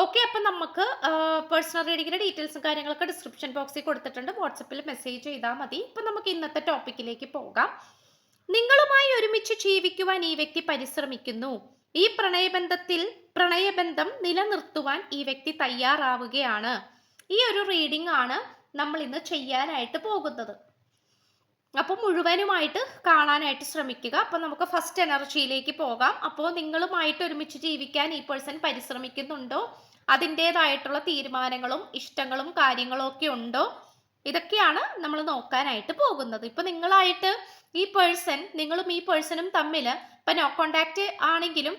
Okay അപ്പം നമുക്ക് personal റീഡിങ്ങിന്റെ ഡീറ്റെയിൽസും കാര്യങ്ങളൊക്കെ ഡിസ്ക്രിപ്ഷൻ ബോക്സിൽ കൊടുത്തിട്ടുണ്ട്. വാട്സപ്പിൽ മെസ്സേജ് ചെയ്താൽ മതി. ഇപ്പം നമുക്ക് ഇന്നത്തെ ടോപ്പിക്കിലേക്ക് പോകാം. നിങ്ങളുമായി ഒരുമിച്ച് ജീവിക്കുവാൻ ഈ വ്യക്തി പരിശ്രമിക്കുന്നു. ഈ പ്രണയബന്ധത്തിൽ പ്രണയബന്ധം നിലനിർത്തുവാൻ ഈ വ്യക്തി തയ്യാറാവുകയാണ്. ഈ ഒരു റീഡിംഗ് ആണ് നമ്മൾ ഇന്ന് ചെയ്യാനായിട്ട് പോകുന്നത്. അപ്പോൾ മുഴുവനുമായിട്ട് കാണാനായിട്ട് ശ്രമിക്കുക. അപ്പോൾ നമുക്ക് ഫസ്റ്റ് എനർജിയിലേക്ക് പോകാം. അപ്പോൾ നിങ്ങളുമായിട്ട് ഒരുമിച്ച് ജീവിക്കാൻ ഈ പേഴ്സൺ പരിശ്രമിക്കുന്നുണ്ടോ? അതിന്റേതായിട്ടുള്ള തീരുമാനങ്ങളും ഇഷ്ടങ്ങളും കാര്യങ്ങളും ഒക്കെ ഉണ്ടോ? ഇതൊക്കെയാണ് നമ്മൾ നോക്കാനായിട്ട് പോകുന്നത്. ഇപ്പൊ നിങ്ങളായിട്ട് ഈ പേഴ്സൺ നിങ്ങളും ഈ പേഴ്സണും തമ്മിൽ ഇപ്പൊ നോ കോണ്ടാക്ട് ആണെങ്കിലും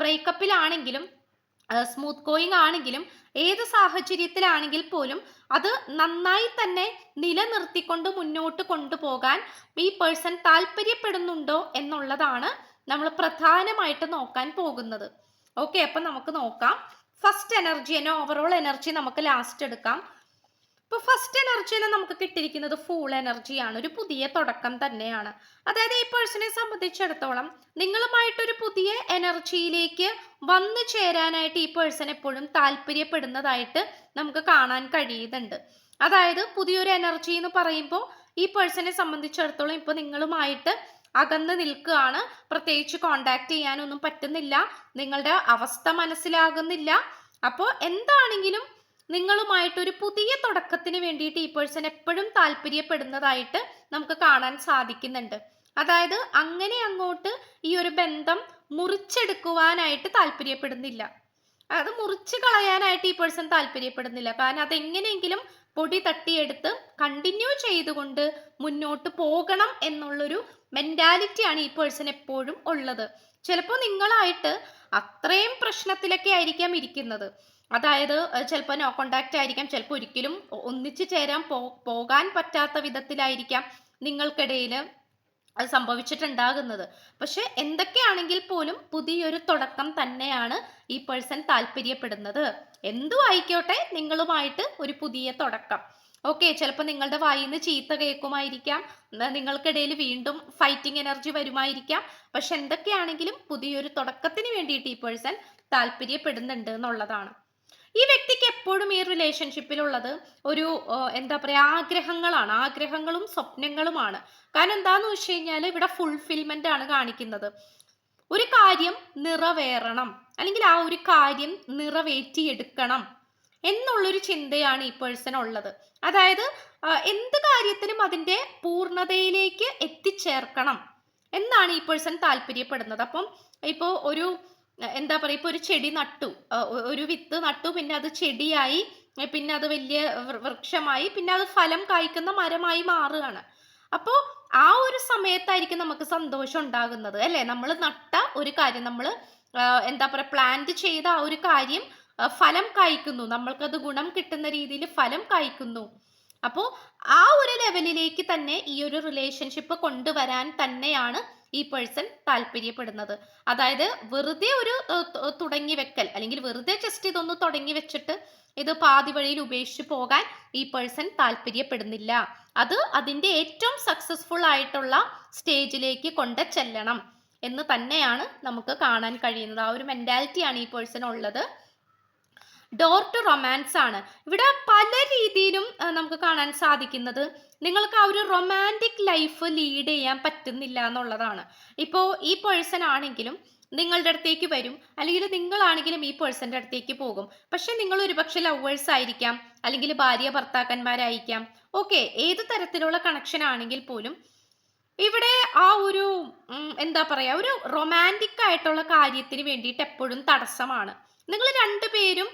ബ്രേക്കപ്പിലാണെങ്കിലും സ്മൂത്ത് ഗോയിങ് ആണെങ്കിലും ഏത് സാഹചര്യത്തിലാണെങ്കിൽ പോലും അത് നന്നായി തന്നെ നിലനിർത്തിക്കൊണ്ട് മുന്നോട്ട് കൊണ്ടുപോകാൻ ഈ പേഴ്സൺ താല്പര്യപ്പെടുന്നുണ്ടോ എന്നുള്ളതാണ് നമ്മൾ പ്രധാനമായിട്ട് നോക്കാൻ പോകുന്നത്. ഓക്കെ അപ്പം നമുക്ക് നോക്കാം. ഫസ്റ്റ് എനർജി തന്നെ ഓവറോൾ എനർജി നമുക്ക് ലാസ്റ്റ് എടുക്കാം. ഇപ്പോൾ ഫസ്റ്റ് എനർജിയിൽ നമുക്ക് കിട്ടിയിരിക്കുന്നത് ഫൂൾ എനർജിയാണ് ഒരു പുതിയ തുടക്കം തന്നെയാണ്. അതായത് ഈ പേഴ്സണെ സംബന്ധിച്ചിടത്തോളം നിങ്ങളുമായിട്ട് ഒരു പുതിയ എനർജിയിലേക്ക് വന്നു ചേരാനായിട്ട് ഈ പേഴ്സൺ എപ്പോഴും താല്പര്യപ്പെടുന്നതായിട്ട് നമുക്ക് കാണാൻ കഴിയുന്നുണ്ട്. അതായത് പുതിയൊരു എനർജി എന്ന് പറയുമ്പോൾ ഈ പേഴ്സണെ സംബന്ധിച്ചിടത്തോളം ഇപ്പോൾ നിങ്ങളുമായിട്ട് അകന്ന് നിൽക്കുകയാണ്. പ്രത്യേകിച്ച് കോണ്ടാക്ട് ചെയ്യാനൊന്നും പറ്റുന്നില്ല. നിങ്ങളുടെ അവസ്ഥ മനസ്സിലാകുന്നില്ല. അപ്പോൾ എന്താണെങ്കിലും നിങ്ങളുമായിട്ട് ഒരു പുതിയ തുടക്കത്തിന് വേണ്ടിയിട്ട് ഈ പേഴ്സൺ എപ്പോഴും താല്പര്യപ്പെടുന്നതായിട്ട് നമുക്ക് കാണാൻ സാധിക്കുന്നുണ്ട്. അതായത് അങ്ങനെ അങ്ങോട്ട് ഈ ഒരു ബന്ധം മുറിച്ചെടുക്കുവാനായിട്ട് താല്പര്യപ്പെടുന്നില്ല. അത് മുറിച്ച് കളയാനായിട്ട് ഈ പേഴ്സൺ താല്പര്യപ്പെടുന്നില്ല. കാരണം അതെങ്ങനെയെങ്കിലും പൊടി തട്ടിയെടുത്ത് കണ്ടിന്യൂ ചെയ്തുകൊണ്ട് മുന്നോട്ട് പോകണം എന്നുള്ളൊരു മെന്റാലിറ്റിയാണ് ഈ പേഴ്സൺ എപ്പോഴും ഉള്ളത്. ചിലപ്പോൾ നിങ്ങളായിട്ട് അത്രയും പ്രശ്നത്തിലൊക്കെ ആയിരിക്കാം ഇരിക്കുന്നത്. അതായത് ചിലപ്പോൾ നോ കോണ്ടാക്റ്റ് ആയിരിക്കാം. ചിലപ്പോൾ ഒരിക്കലും ഒന്നിച്ചു ചേരാൻ പോകാൻ പറ്റാത്ത വിധത്തിലായിരിക്കാം നിങ്ങൾക്കിടയിൽ അത് സംഭവിച്ചിട്ടുണ്ടാകുന്നത്. പക്ഷെ എന്തൊക്കെയാണെങ്കിൽ പോലും പുതിയൊരു തുടക്കം തന്നെയാണ് ഈ പേഴ്സൺ താല്പര്യപ്പെടുന്നത്. എന്തു ആയിക്കോട്ടെ നിങ്ങളുമായിട്ട് ഒരു പുതിയ തുടക്കം. ഓക്കെ ചിലപ്പോൾ നിങ്ങളുടെ വായിൽ നിന്ന് ചീത്ത കേൾക്കുമായിരിക്കാം. നിങ്ങൾക്കിടയിൽ വീണ്ടും ഫൈറ്റിംഗ് എനർജി വരുമായിരിക്കാം. പക്ഷെ എന്തൊക്കെയാണെങ്കിലും പുതിയൊരു തുടക്കത്തിന് വേണ്ടിയിട്ട് ഈ പേഴ്സൺ താല്പര്യപ്പെടുന്നുണ്ട് എന്നുള്ളതാണ്. ഈ വ്യക്തിക്ക് എപ്പോഴും ഈ റിലേഷൻഷിപ്പിലുള്ളത് ഒരു എന്താ പറയുക ആഗ്രഹങ്ങളാണ്. ആഗ്രഹങ്ങളും സ്വപ്നങ്ങളുമാണ്. കാരണം എന്താന്ന് വെച്ച് കഴിഞ്ഞാൽ ഇവിടെ ഫുൾഫിൽമെന്റ് ആണ് കാണിക്കുന്നത്. ഒരു കാര്യം നിറവേറണം. അല്ലെങ്കിൽ ആ ഒരു കാര്യം നിറവേറ്റിയെടുക്കണം എന്നുള്ളൊരു ചിന്തയാണ് ഈ പേഴ്സൺ ഉള്ളത്. അതായത് എന്ത് കാര്യത്തിനും അതിന്റെ പൂർണതയിലേക്ക് എത്തിച്ചേർക്കണം എന്നാണ് ഈ പേഴ്സൺ താല്പര്യപ്പെടുന്നത്. അപ്പം ഇപ്പോൾ ഒരു എന്താ പറയുക ഇപ്പോൾ ഒരു ചെടി നട്ടു. ഒരു വിത്ത് നട്ടു പിന്നെ അത് ചെടിയായി പിന്നെ അത് വലിയ വൃക്ഷമായി പിന്നെ അത് ഫലം കായ്ക്കുന്ന മരമായി മാറുകയാണ്. അപ്പോൾ ആ ഒരു സമയത്തായിരിക്കും നമുക്ക് സന്തോഷം ഉണ്ടാകുന്നത് അല്ലേ? നമ്മൾ നട്ട ഒരു കാര്യം നമ്മൾ എന്താ പറയുക പ്ലാന്റ് ചെയ്ത ആ ഒരു കാര്യം ഫലം കായ്ക്കുന്നു. നമ്മൾക്കത് ഗുണം കിട്ടുന്ന രീതിയിൽ ഫലം കായ്ക്കുന്നു. അപ്പോൾ ആ ഒരു ലെവലിലേക്ക് തന്നെ ഈ ഒരു റിലേഷൻഷിപ്പ് കൊണ്ടുവരാൻ തന്നെയാണ് ഈ പേഴ്സൺ താല്പര്യപ്പെടുന്നത്. അതായത് വെറുതെ ഒരു തുടങ്ങി വെക്കൽ അല്ലെങ്കിൽ വെറുതെ ജസ്റ്റ് ഇതൊന്ന് തുടങ്ങി വെച്ചിട്ട് ഇത് പാതി വഴിയിൽ ഉപേക്ഷിച്ച് പോകാൻ ഈ പേഴ്സൺ താല്പര്യപ്പെടുന്നില്ല. അത് അതിന്റെ ഏറ്റവും സക്സസ്ഫുൾ ആയിട്ടുള്ള സ്റ്റേജിലേക്ക് കൊണ്ട് ചെല്ലണം എന്ന് തന്നെയാണ് നമുക്ക് കാണാൻ കഴിയുന്നത്. ആ ഒരു മെന്റാലിറ്റിയാണ് ഈ പേഴ്സൺ ഉള്ളത്. ഡോർ ടു റൊമാൻസ് ആണ്. ഇവിടെ പല രീതിയിലും നമുക്ക് കാണാൻ സാധിക്കുന്നത്. നിങ്ങൾക്ക് ആ ഒരു റൊമാന്റിക് ലൈഫ് ലീഡ് ചെയ്യാൻ പറ്റുന്നില്ല എന്നുള്ളതാണ്. ഇപ്പോൾ ഈ പേഴ്സൺ ആണെങ്കിലും നിങ്ങളുടെ അടുത്തേക്ക് വരും. അല്ലെങ്കിൽ നിങ്ങളാണെങ്കിലും ഈ പേഴ്സന്റെ അടുത്തേക്ക് പോകും. പക്ഷെ നിങ്ങൾ ഒരുപക്ഷെ ലവേഴ്സ് ആയിരിക്കാം. അല്ലെങ്കിൽ ഭാര്യ ഭർത്താക്കന്മാരായിരിക്കാം. ഓക്കെ ഏത് തരത്തിലുള്ള കണക്ഷൻ ആണെങ്കിൽ പോലും ഇവിടെ ആ ഒരു എന്താ പറയുക ഒരു റൊമാന്റിക് ആയിട്ടുള്ള കാര്യത്തിന് വേണ്ടിയിട്ട് എപ്പോഴും തടസ്സമാണ്. നിങ്ങൾ രണ്ടുപേരും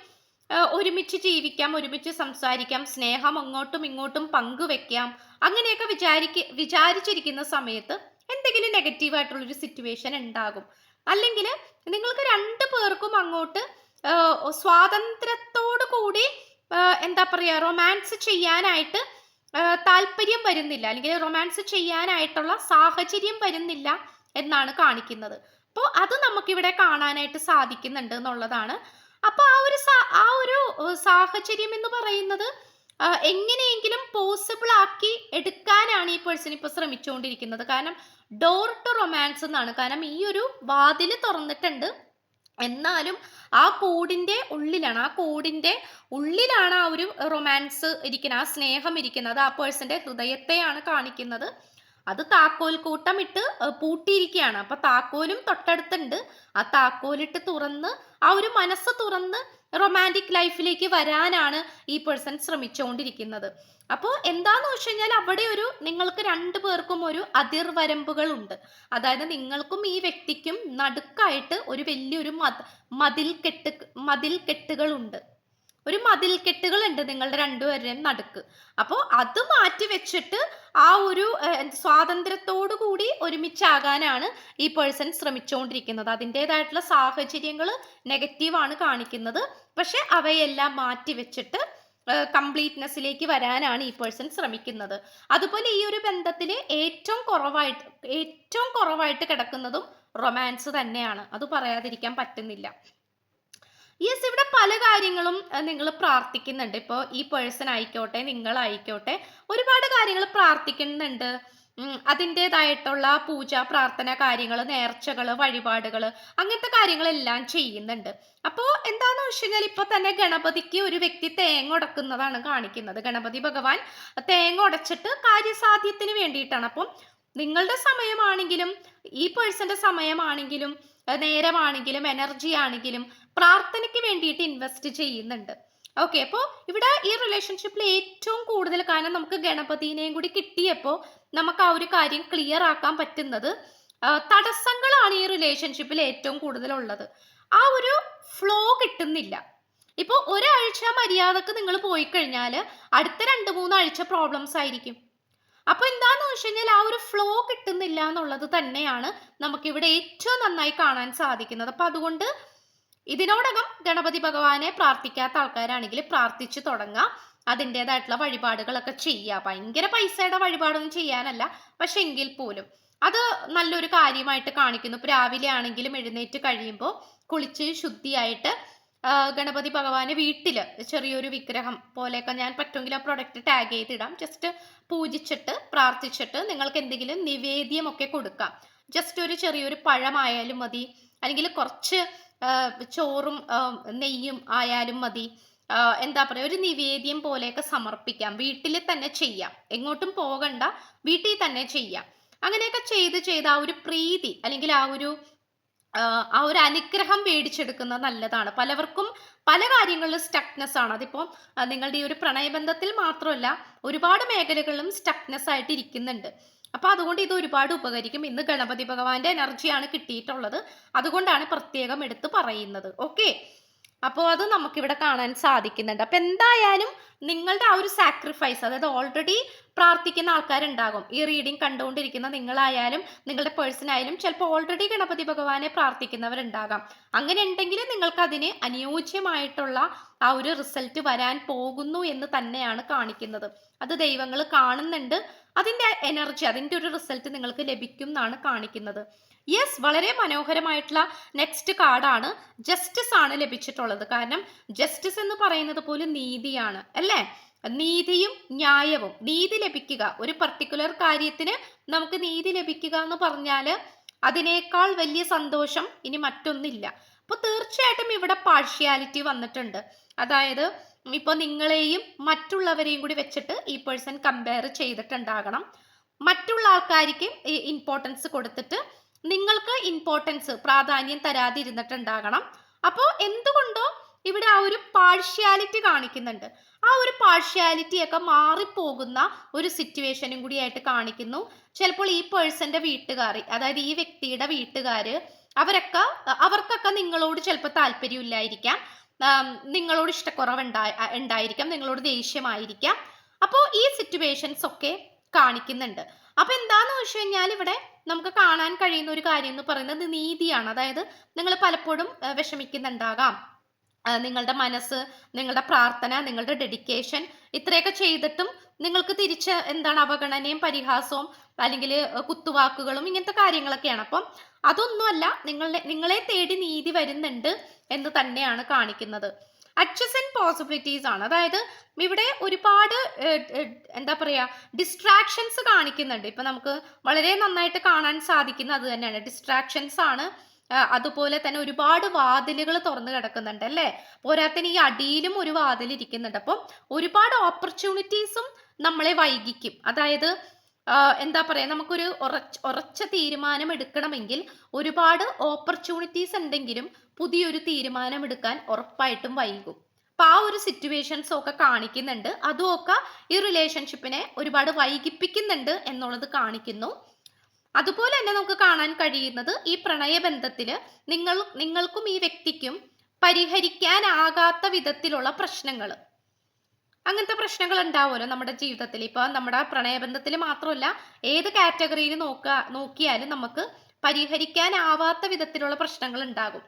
ഒരുമിച്ച് ജീവിക്കാം ഒരുമിച്ച് സംസാരിക്കാം സ്നേഹം അങ്ങോട്ടും ഇങ്ങോട്ടും പങ്കുവെക്കാം. അങ്ങനെയൊക്കെ വിചാരിക്ക വിചാരിച്ചിരിക്കുന്ന സമയത്ത് എന്തെങ്കിലും നെഗറ്റീവായിട്ടുള്ളൊരു സിറ്റുവേഷൻ ഉണ്ടാകും. അല്ലെങ്കിൽ നിങ്ങൾക്ക് രണ്ട് പേർക്കും അങ്ങോട്ട് സ്വാതന്ത്ര്യത്തോടു കൂടി എന്താ പറയുക റൊമാൻസ് ചെയ്യാനായിട്ട് താല്പര്യം വരുന്നില്ല. അല്ലെങ്കിൽ റൊമാൻസ് ചെയ്യാനായിട്ടുള്ള സാഹചര്യം വരുന്നില്ല എന്നാണ് കാണിക്കുന്നത്. അപ്പോൾ അത് നമുക്കിവിടെ കാണാനായിട്ട് സാധിക്കുന്നുണ്ട് എന്നുള്ളതാണ് അപ്പോൾ ആ ഒരു ആ ഒരു സാഹചര്യം എന്ന് പറയുന്നത് എങ്ങനെയെങ്കിലും പോസിബിൾ ആക്കി എടുക്കാനാണ് ഈ പേഴ്സൺ ഇപ്പോൾ ശ്രമിച്ചുകൊണ്ടിരിക്കുന്നത് കാരണം ഡോർ ടു റൊമാൻസ് എന്നാണ്. കാരണം ഈ ഒരു വാതിൽ തുറന്നിട്ടുണ്ട്. എന്നാലും ആ കോഡിന്റെ ഉള്ളിലാണ് ആ കോഡിന്റെ ഉള്ളിലാണ് ആ ഒരു റൊമാൻസ് ഇരിക്കുന്നത് ആ സ്നേഹം ഇരിക്കുന്നത് ആ പേഴ്സന്റെ ഹൃദയത്തെയാണ് കാണിക്കുന്നത്. അത് താക്കോൽ കൂട്ടം ഇട്ട് പൂട്ടിയിരിക്കുകയാണ്. അപ്പൊ താക്കോലും തൊട്ടടുത്തുണ്ട്. ആ താക്കോലിട്ട് തുറന്ന് ആ ഒരു മനസ്സ് തുറന്ന് റൊമാന്റിക് ലൈഫിലേക്ക് വരാനാണ് ഈ പേഴ്സൺ ശ്രമിച്ചുകൊണ്ടിരിക്കുന്നത് അപ്പോൾ എന്താന്ന് വെച്ച് കഴിഞ്ഞാൽ അവിടെ ഒരു നിങ്ങൾക്ക് രണ്ടു പേർക്കും ഒരു അതിർവരമ്പുകൾ ഉണ്ട് അതായത് നിങ്ങൾക്കും ഈ വ്യക്തിക്കും നടുക്കായിട്ട് ഒരു വലിയൊരു മതിൽ കെട്ട് മതിൽ കെട്ടുകളുണ്ട് ഒരു മതിൽ കെട്ടുകൾ ഉണ്ട് നിങ്ങളുടെ രണ്ടുപേരുടെയും നടുക്ക്. അപ്പോൾ അത് മാറ്റി വെച്ചിട്ട് ആ ഒരു സ്വാതന്ത്ര്യത്തോടു കൂടി ഒരുമിച്ചാകാനാണ് ഈ പേഴ്സൺ ശ്രമിച്ചുകൊണ്ടിരിക്കുന്നത് അതിന്റെതായിട്ടുള്ള സാഹചര്യങ്ങൾ നെഗറ്റീവാണ് കാണിക്കുന്നത്. പക്ഷെ അവയെല്ലാം മാറ്റി വെച്ചിട്ട് കംപ്ലീറ്റ്നെസ്സിലേക്ക് വരാനാണ് ഈ പേഴ്സൺ ശ്രമിക്കുന്നത്. അതുപോലെ ഈ ഒരു ബന്ധത്തിൽ ഏറ്റവും കുറവായിട്ട് ഏറ്റവും കുറവായിട്ട് കിടക്കുന്നതും റൊമാൻസ് തന്നെയാണ്. അത് പറയാതിരിക്കാൻ പറ്റുന്നില്ല. യെസ് ഇവിടെ പല കാര്യങ്ങളും നിങ്ങൾ പ്രാർത്ഥിക്കുന്നുണ്ട്. ഇപ്പോൾ ഈ പേഴ്സൺ ആയിക്കോട്ടെ നിങ്ങളായിക്കോട്ടെ ഒരുപാട് കാര്യങ്ങൾ പ്രാർത്ഥിക്കുന്നുണ്ട്. അതിന്റെതായിട്ടുള്ള പൂജ പ്രാർത്ഥന കാര്യങ്ങൾ നേർച്ചകൾ വഴിപാടുകൾ അങ്ങനത്തെ കാര്യങ്ങളെല്ലാം ചെയ്യുന്നുണ്ട്. അപ്പോൾ എന്താണെന്ന് വെച്ച് കഴിഞ്ഞാൽ ഇപ്പോൾ തന്നെ ഗണപതിക്ക് ഒരു വ്യക്തി തേങ്ങ ഉടക്കുന്നതാണ് കാണിക്കുന്നത്. ഗണപതി ഭഗവാൻ തേങ്ങ ഉടച്ചിട്ട് കാര്യസാധ്യത്തിന് വേണ്ടിയിട്ടാണ്. അപ്പം നിങ്ങളുടെ സമയമാണെങ്കിലും ഈ പേഴ്സന്റെ സമയമാണെങ്കിലും നേരമാണെങ്കിലും എനർജി ആണെങ്കിലും പ്രാർത്ഥനയ്ക്ക് വേണ്ടിയിട്ട് ഇൻവെസ്റ്റ് ചെയ്യുന്നുണ്ട്. ഓക്കെ അപ്പോൾ ഇവിടെ ഈ റിലേഷൻഷിപ്പിൽ ഏറ്റവും കൂടുതൽ കാരണം നമുക്ക് ഗണപതിനെയും കൂടി കിട്ടിയപ്പോൾ നമുക്ക് ആ ഒരു കാര്യം ക്ലിയർ ആക്കാൻ പറ്റുന്നത് തടസ്സങ്ങളാണ് ഈ റിലേഷൻഷിപ്പിൽ ഏറ്റവും കൂടുതൽ ഉള്ളത്. ആ ഒരു ഫ്ലോ കിട്ടുന്നില്ല. ഇപ്പോൾ ഒരാഴ്ച മര്യാദയ്ക്ക് നിങ്ങൾ പോയി കഴിഞ്ഞാൽ അടുത്ത രണ്ട് മൂന്നാഴ്ച പ്രോബ്ലംസ് ആയിരിക്കും. അപ്പോൾ എന്താന്ന് വെച്ച് കഴിഞ്ഞാൽ ആ ഒരു ഫ്ലോ കിട്ടുന്നില്ല എന്നുള്ളത് തന്നെയാണ് നമുക്കിവിടെ ഏറ്റവും നന്നായി കാണാൻ സാധിക്കുന്നത്. അപ്പോൾ അതുകൊണ്ട് ഇതിനോടകം ഗണപതി ഭഗവാനെ പ്രാർത്ഥിക്കാത്ത ആൾക്കാരാണെങ്കിൽ പ്രാർത്ഥിച്ചു തുടങ്ങാം. അതിന്റെതായിട്ടുള്ള വഴിപാടുകളൊക്കെ ചെയ്യുക ഭയങ്കര പൈസയുടെ വഴിപാടൊന്നും ചെയ്യാനല്ല. പക്ഷെ എങ്കിൽ പോലും അത് നല്ലൊരു കാര്യമായിട്ട് കാണിക്കുന്നു. ഇപ്പൊ രാവിലെ ആണെങ്കിലും എഴുന്നേറ്റ് കഴിയുമ്പോൾ കുളിച്ച് ശുദ്ധിയായിട്ട് ഗണപതി ഭഗവാന് വീട്ടിൽ ചെറിയൊരു വിഗ്രഹം പോലെയൊക്കെ ഞാൻ പറ്റുമെങ്കിൽ ആ പ്രൊഡക്റ്റ് ടാഗ് ചെയ്തിടാം. ജസ്റ്റ് പൂജിച്ചിട്ട് പ്രാർത്ഥിച്ചിട്ട് നിങ്ങൾക്ക് എന്തെങ്കിലും നിവേദ്യമൊക്കെ കൊടുക്കാം. ജസ്റ്റ് ഒരു ചെറിയൊരു പഴമായാലും മതി. അല്ലെങ്കിൽ കുറച്ച് ചോറും നെയ്യും ആയാലും മതി. എന്താ പറയുക ഒരു നിവേദ്യം പോലെയൊക്കെ സമർപ്പിക്കാം. വീട്ടിൽ തന്നെ ചെയ്യാം. എങ്ങോട്ടും പോകണ്ട വീട്ടിൽ തന്നെ ചെയ്യാം. അങ്ങനെയൊക്കെ ചെയ്ത് ചെയ്ത് ആ ഒരു പ്രീതി അല്ലെങ്കിൽ ആ ഒരു ആ ഒരു അനുഗ്രഹം മേടിച്ചെടുക്കുന്നത് നല്ലതാണ്. പലവർക്കും പല കാര്യങ്ങളിലും സ്റ്റക്നെസ് ആണ്. അതിപ്പോൾ നിങ്ങളുടെ ഈ ഒരു പ്രണയബന്ധത്തിൽ മാത്രമല്ല ഒരുപാട് മേഖലകളിലും സ്റ്റക്നെസ് ആയിട്ട് ഇരിക്കുന്നുണ്ട്. അപ്പൊ അതുകൊണ്ട് ഇത് ഒരുപാട് ഉപകരിക്കും. ഇന്ന് ഗണപതി ഭഗവാന്റെ എനർജിയാണ് കിട്ടിയിട്ടുള്ളത്. അതുകൊണ്ടാണ് പ്രത്യേകം എടുത്ത് പറയുന്നത്. ഓക്കെ? അപ്പോൾ അത് നമുക്കിവിടെ കാണാൻ സാധിക്കുന്നുണ്ട്. അപ്പം എന്തായാലും നിങ്ങളുടെ ആ ഒരു സാക്രിഫൈസ് അതായത് ഓൾറെഡി പ്രാർത്ഥിക്കുന്ന ആൾക്കാരുണ്ടാകും. ഈ റീഡിംഗ് കണ്ടുകൊണ്ടിരിക്കുന്ന നിങ്ങളായാലും നിങ്ങളുടെ പേഴ്സണായാലും ചിലപ്പോൾ ഓൾറെഡി ഗണപതി ഭഗവാനെ പ്രാർത്ഥിക്കുന്നവരുണ്ടാകാം. അങ്ങനെ ഉണ്ടെങ്കിൽ നിങ്ങൾക്ക് അതിന് അനുയോജ്യമായിട്ടുള്ള ആ ഒരു റിസൾട്ട് വരാൻ പോകുന്നു എന്ന് തന്നെയാണ് കാണിക്കുന്നത്. അത് ദൈവങ്ങൾ കാണുന്നുണ്ട്. അതിന്റെ എനർജി അതിന്റെ ഒരു റിസൾട്ട് നിങ്ങൾക്ക് ലഭിക്കും എന്നാണ് കാണിക്കുന്നത്. യെസ് വളരെ മനോഹരമായിട്ടുള്ള നെക്സ്റ്റ് കാർഡാണ് ജസ്റ്റിസ് ആണ് ലഭിച്ചിട്ടുള്ളത്. കാരണം ജസ്റ്റിസ് എന്ന് പറയുന്നത് പോലും നീതിയാണ് അല്ലേ? നീതിയും ന്യായവും നീതി ലഭിക്കുക. ഒരു പർട്ടിക്കുലർ കാര്യത്തിന് നമുക്ക് നീതി ലഭിക്കുക എന്ന് പറഞ്ഞാൽ അതിനേക്കാൾ വലിയ സന്തോഷം ഇനി മറ്റൊന്നില്ല. അപ്പോൾ തീർച്ചയായിട്ടും ഇവിടെ പാർഷ്യാലിറ്റി വന്നിട്ടുണ്ട്. അതായത് ഇപ്പോൾ നിങ്ങളെയും മറ്റുള്ളവരെയും കൂടി വെച്ചിട്ട് ഈ പേഴ്സൺ കമ്പയർ ചെയ്തിട്ടുണ്ടാകണം. മറ്റുള്ള ആൾക്കാർക്ക് ഇമ്പോർട്ടൻസ് കൊടുത്തിട്ട് നിങ്ങൾക്ക് ഇമ്പോർട്ടൻസ് പ്രാധാന്യം തരാതിരുന്നിട്ടുണ്ടാകണം. അപ്പോൾ എന്തുകൊണ്ടോ ഇവിടെ ആ ഒരു പാർഷ്യാലിറ്റി കാണിക്കുന്നുണ്ട്. ആ ഒരു പാർഷ്യാലിറ്റിയൊക്കെ മാറിപ്പോകുന്ന ഒരു സിറ്റുവേഷനും കൂടിയായിട്ട് കാണിക്കുന്നു. ചിലപ്പോൾ ഈ പേഴ്സന്റെ വീട്ടുകാർ അതായത് ഈ വ്യക്തിയുടെ വീട്ടുകാർ അവരൊക്കെ അവർക്കൊക്കെ നിങ്ങളോട് ചിലപ്പോൾ താല്പര്യമില്ലായിരിക്കാം. നിങ്ങളോട് ഇഷ്ടക്കുറവ് ഉണ്ടായിരിക്കാം. നിങ്ങളോട് ദേഷ്യമായിരിക്കാം. അപ്പോൾ ഈ സിറ്റുവേഷൻസ് ഒക്കെ കാണിക്കുന്നുണ്ട്. അപ്പൊ എന്താന്ന് വെച്ച് കഴിഞ്ഞാൽ ഇവിടെ നമുക്ക് കാണാൻ കഴിയുന്ന ഒരു കാര്യം എന്ന് പറയുന്നത് നീതിയാണ്. അതായത് നിങ്ങൾ പലപ്പോഴും വിഷമിക്കുന്നുണ്ടാകാം. നിങ്ങളുടെ മനസ്സ് നിങ്ങളുടെ പ്രാർത്ഥന നിങ്ങളുടെ ഡെഡിക്കേഷൻ ഇത്രയൊക്കെ ചെയ്തിട്ടും നിങ്ങൾക്ക് തിരിച്ച് എന്താണ് അവഗണനയും പരിഹാസവും അല്ലെങ്കിൽ കുത്തുവാക്കുകളും ഇങ്ങനത്തെ കാര്യങ്ങളൊക്കെയാണ്. അപ്പം അതൊന്നുമല്ല നിങ്ങളെ നിങ്ങളെ തേടി നീതി വരുന്നുണ്ട് എന്ന് തന്നെയാണ് കാണിക്കുന്നത്. അഡ്ജസൻ പോസിബിലിറ്റീസ് ആണ്. അതായത് ഇവിടെ ഒരുപാട് എന്താ പറയുക ഡിസ്ട്രാക്ഷൻസ് കാണിക്കുന്നുണ്ട്. ഇപ്പം നമുക്ക് വളരെ നന്നായിട്ട് കാണാൻ സാധിക്കുന്ന അത് തന്നെയാണ്. ഡിസ്ട്രാക്ഷൻസ് ആണ്. അതുപോലെ തന്നെ ഒരുപാട് വാതിലുകൾ തുറന്നു കിടക്കുന്നുണ്ട് അല്ലേ? പോരാത്തിന് ഈ അടിയിലും ഒരു വാതിൽ ഇരിക്കുന്നുണ്ട്. അപ്പം ഒരുപാട് ഓപ്പർച്യൂണിറ്റീസും നമ്മളെ വൈകിക്കും. അതായത് എന്താ പറയാ നമുക്കൊരു ഉറച്ച ഉറച്ച തീരുമാനം എടുക്കണമെങ്കിൽ ഒരുപാട് ഓപ്പർച്യൂണിറ്റീസ് ഉണ്ടെങ്കിലും പുതിയൊരു തീരുമാനം എടുക്കാൻ ഉറപ്പായിട്ടും വൈകും. അപ്പൊ ആ ഒരു സിറ്റുവേഷൻസ് ഒക്കെ കാണിക്കുന്നുണ്ട്. അതും ഒക്കെ ഈ റിലേഷൻഷിപ്പിനെ ഒരുപാട് വൈകിപ്പിക്കുന്നുണ്ട് എന്നുള്ളത് കാണിക്കുന്നു. അതുപോലെ തന്നെ നമുക്ക് കാണാൻ കഴിയുന്നത് ഈ പ്രണയബന്ധത്തിൽ നിങ്ങൾ നിങ്ങൾക്കും ഈ വ്യക്തിക്കും പരിഹരിക്കാനാകാത്ത വിധത്തിലുള്ള പ്രശ്നങ്ങൾ അങ്ങനത്തെ പ്രശ്നങ്ങൾ ഉണ്ടാവുമല്ലോ നമ്മുടെ ജീവിതത്തിൽ. ഇപ്പൊ നമ്മുടെ പ്രണയബന്ധത്തിൽ മാത്രമല്ല ഏത് കാറ്റഗറിയിൽ നോക്കുക നോക്കിയാലും നമുക്ക് പരിഹരിക്കാനാവാത്ത വിധത്തിലുള്ള പ്രശ്നങ്ങൾ ഉണ്ടാകും.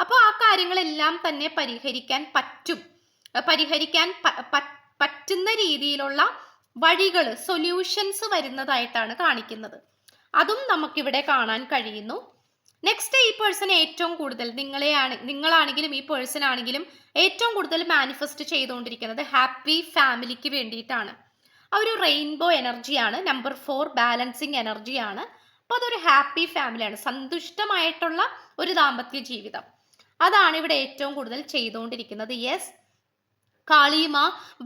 അപ്പോൾ ആ കാര്യങ്ങളെല്ലാം തന്നെ പരിഹരിക്കാൻ പറ്റും. പരിഹരിക്കാൻ പറ്റുന്ന രീതിയിലുള്ള വഴികൾ സൊല്യൂഷൻസ് വരുന്നതായിട്ടാണ് കാണിക്കുന്നത്. അതും നമുക്കിവിടെ കാണാൻ കഴിയുന്നു. നെക്സ്റ്റ് ഈ പേഴ്സൺ ഏറ്റവും കൂടുതൽ നിങ്ങളെയാണ് നിങ്ങളാണെങ്കിലും ഈ പേഴ്സൺ ആണെങ്കിലും ഏറ്റവും കൂടുതൽ മാനിഫെസ്റ്റ് ചെയ്തുകൊണ്ടിരിക്കുന്നത് ഹാപ്പി ഫാമിലിക്ക് വേണ്ടിയിട്ടാണ്. ആ ഒരു റെയിൻബോ എനർജിയാണ് നമ്പർ ഫോർ ബാലൻസിങ് എനർജിയാണ് അപ്പോൾ അതൊരു ഹാപ്പി ഫാമിലിയാണ് സന്തുഷ്ടമായിട്ടുള്ള ഒരു ദാമ്പത്യ ജീവിതം. അതാണ് ഇവിടെ ഏറ്റവും കൂടുതൽ ചെയ്തുകൊണ്ടിരിക്കുന്നത്. യെസ് കാളിമ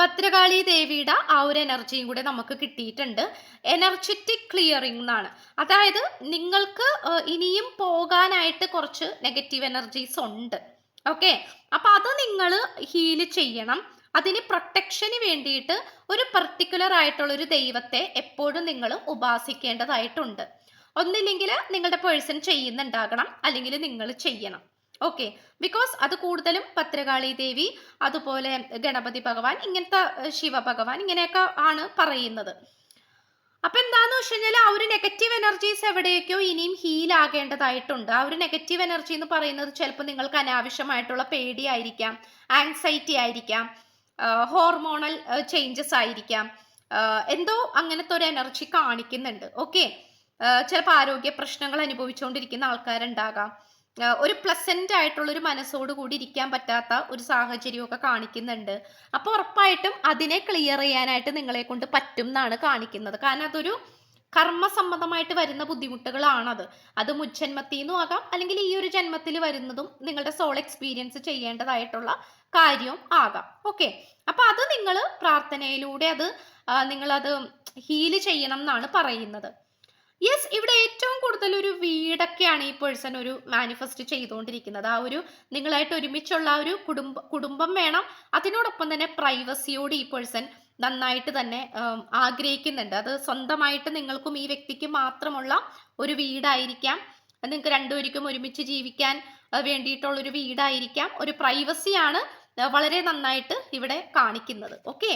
ഭദ്രകാളി ദേവിയുടെ ആ ഒരു എനർജിയും കൂടെ നമുക്ക് കിട്ടിയിട്ടുണ്ട്. എനർജറ്റിക് ക്ലിയറിംഗ് എന്നാണ്. അതായത് നിങ്ങൾക്ക് ഇനിയും പോകാനായിട്ട് കുറച്ച് നെഗറ്റീവ് എനർജീസ് ഉണ്ട്. ഓക്കെ? അപ്പൊ അത് നിങ്ങൾ ഹീൽ ചെയ്യണം. അതിന് പ്രൊട്ടക്ഷന് വേണ്ടിയിട്ട് ഒരു പർട്ടിക്കുലർ ആയിട്ടുള്ള ഒരു ദൈവത്തെ എപ്പോഴും നിങ്ങൾ ഉപാസിക്കേണ്ടതായിട്ടുണ്ട്. ഒന്നില്ലെങ്കിൽ നിങ്ങളുടെ പേഴ്സൺ ചെയ്യുന്നുണ്ടാകണം. അല്ലെങ്കിൽ നിങ്ങൾ ചെയ്യണം. ഓക്കെ ബിക്കോസ് അത് കൂടുതലും ഭദ്രകാളി ദേവി അതുപോലെ ഗണപതി ഭഗവാൻ ഇങ്ങനത്തെ ശിവ ശിവഭഗവാൻ ഇങ്ങനെയൊക്കെ ആണ് പറയുന്നത്. അപ്പൊ എന്താന്ന് വെച്ച് കഴിഞ്ഞാൽ ആ ഒരു നെഗറ്റീവ് എനർജീസ് എവിടെയൊക്കെയോ ഇനിയും ഹീൽ ആകേണ്ടതായിട്ടുണ്ട്. ആ ഒരു നെഗറ്റീവ് എനർജി എന്ന് പറയുന്നത് ചിലപ്പോൾ നിങ്ങൾക്ക് അനാവശ്യമായിട്ടുള്ള പേടി ആയിരിക്കാം ആങ്സൈറ്റി ആയിരിക്കാം ഹോർമോണൽ ചേഞ്ചസ് ആയിരിക്കാം. എന്തോ അങ്ങനത്തെ ഒരു എനർജി കാണിക്കുന്നുണ്ട്. ഓക്കെ ചിലപ്പോൾ ആരോഗ്യ പ്രശ്നങ്ങൾ അനുഭവിച്ചുകൊണ്ടിരിക്കുന്ന ആൾക്കാരുണ്ടാകാം. ഒരു പ്ലസന്റ് ആയിട്ടുള്ള ഒരു മനസ്സോട് കൂടി ഇരിക്കാൻ പറ്റാത്ത ഒരു സാഹചര്യമൊക്കെ കാണിക്കുന്നുണ്ട്. അപ്പോൾ ഉറപ്പായിട്ടും അതിനെ ക്ലിയർ ചെയ്യാനായിട്ട് നിങ്ങളെ കൊണ്ട് പറ്റും എന്നാണ് കാണിക്കുന്നത്. കാരണം അതൊരു കർമ്മസംബന്ധമായിട്ട് വരുന്ന ബുദ്ധിമുട്ടുകളാണത്. അത് മുജ്ജന്മത്തിൽ നിന്നും ആകാം അല്ലെങ്കിൽ ഈ ഒരു ജന്മത്തിൽ വരുന്നതും നിങ്ങളുടെ സോൾ എക്സ്പീരിയൻസ് ചെയ്യേണ്ടതായിട്ടുള്ള കാര്യവും ആകാം. ഓക്കെ അപ്പൊ അത് നിങ്ങൾ പ്രാർത്ഥനയിലൂടെ അത് നിങ്ങളത് ഹീൽ ചെയ്യണം എന്നാണ് പറയുന്നത്. യെസ് ഇവിടെ ഏറ്റവും കൂടുതൽ ഒരു വീടൊക്കെയാണ് ഈ പേഴ്സൺ ഒരു മാനിഫെസ്റ്റ് ചെയ്തുകൊണ്ടിരിക്കുന്നത്. ആ ഒരു നിങ്ങളായിട്ട് ഒരുമിച്ചുള്ള ഒരു കുടുംബ കുടുംബം വേണം. അതിനോടൊപ്പം തന്നെ പ്രൈവസിയോട് ഈ പേഴ്സൺ നന്നായിട്ട് തന്നെ ആഗ്രഹിക്കുന്നുണ്ട്. അത് സ്വന്തമായിട്ട് നിങ്ങൾക്കും ഈ വ്യക്തിക്കും മാത്രമുള്ള ഒരു വീടായിരിക്കാം. നിങ്ങൾക്ക് രണ്ടുപേർക്കും ഒരുമിച്ച് ജീവിക്കാൻ വേണ്ടിയിട്ടുള്ളൊരു വീടായിരിക്കാം. ഒരു പ്രൈവസിയാണ് വളരെ നന്നായിട്ട് ഇവിടെ കാണിക്കുന്നത്. ഓക്കെ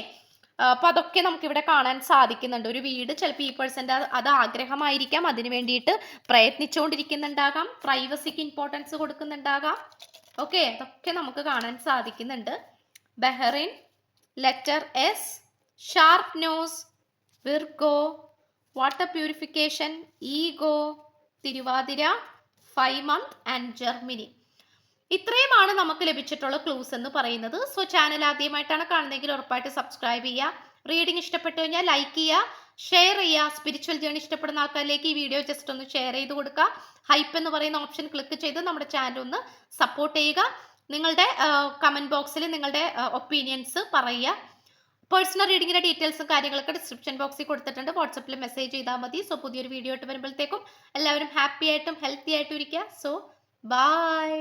അപ്പൊ അതൊക്കെ നമുക്ക് ഇവിടെ കാണാൻ സാധിക്കുന്നുണ്ട്. ഒരു വീട് ചിലപ്പോൾ ഈ പേഴ്സന്റെ അത് ആഗ്രഹമായിരിക്കാം. അതിന് വേണ്ടിയിട്ട് പ്രയത്നിച്ചുകൊണ്ടിരിക്കുന്നുണ്ടാകാം പ്രൈവസിക്ക് ഇമ്പോർട്ടൻസ് കൊടുക്കുന്നുണ്ടാകാം. ഓക്കെ അതൊക്കെ നമുക്ക് കാണാൻ സാധിക്കുന്നുണ്ട്. Bahrain letter S sharp nose Virgo water purification ego Thiruvathira five month and Germany ഇത്രയുമാണ് നമുക്ക് ലഭിച്ചിട്ടുള്ള ക്ലൂസ് എന്ന് പറയുന്നത്. സോ ചാനൽ ആദ്യമായിട്ടാണ് കാണുന്നതെങ്കിൽ ഉറപ്പായിട്ട് സബ്സ്ക്രൈബ് ചെയ്യുക. റീഡിംഗ് ഇഷ്ടപ്പെട്ടു കഴിഞ്ഞാൽ ലൈക്ക് ചെയ്യുക. ഷെയർ ചെയ്യുക. സ്പിരിച്വൽ ജേണി ഇഷ്ടപ്പെടുന്ന ആൾക്കാരിലേക്ക് ഈ വീഡിയോ ജസ്റ്റ് ഒന്ന് ഷെയർ ചെയ്ത് കൊടുക്കുക. ഹൈപ്പ് എന്ന് പറയുന്ന ഓപ്ഷൻ ക്ലിക്ക് ചെയ്ത് നമ്മുടെ ചാനൽ ഒന്ന് സപ്പോർട്ട് ചെയ്യുക. നിങ്ങളുടെ കമന്റ് ബോക്സിൽ നിങ്ങളുടെ ഒപ്പീനിയൻസ് പറയുക. പേഴ്സണൽ റീഡിങ്ങിന്റെ ഡീറ്റെയിൽസും കാര്യങ്ങളൊക്കെ ഡിസ്ക്രിപ്ഷൻ ബോക്സിൽ കൊടുത്തിട്ടുണ്ട്. വാട്സപ്പിൽ മെസ്സേജ് ചെയ്താൽ മതി. സോ പുതിയൊരു വീഡിയോ ആയിട്ട് വരുമ്പോഴത്തേക്കും എല്ലാവരും ഹാപ്പി ആയിട്ടും ഹെൽത്തി ആയിട്ടും ഇരിക്കുക. So by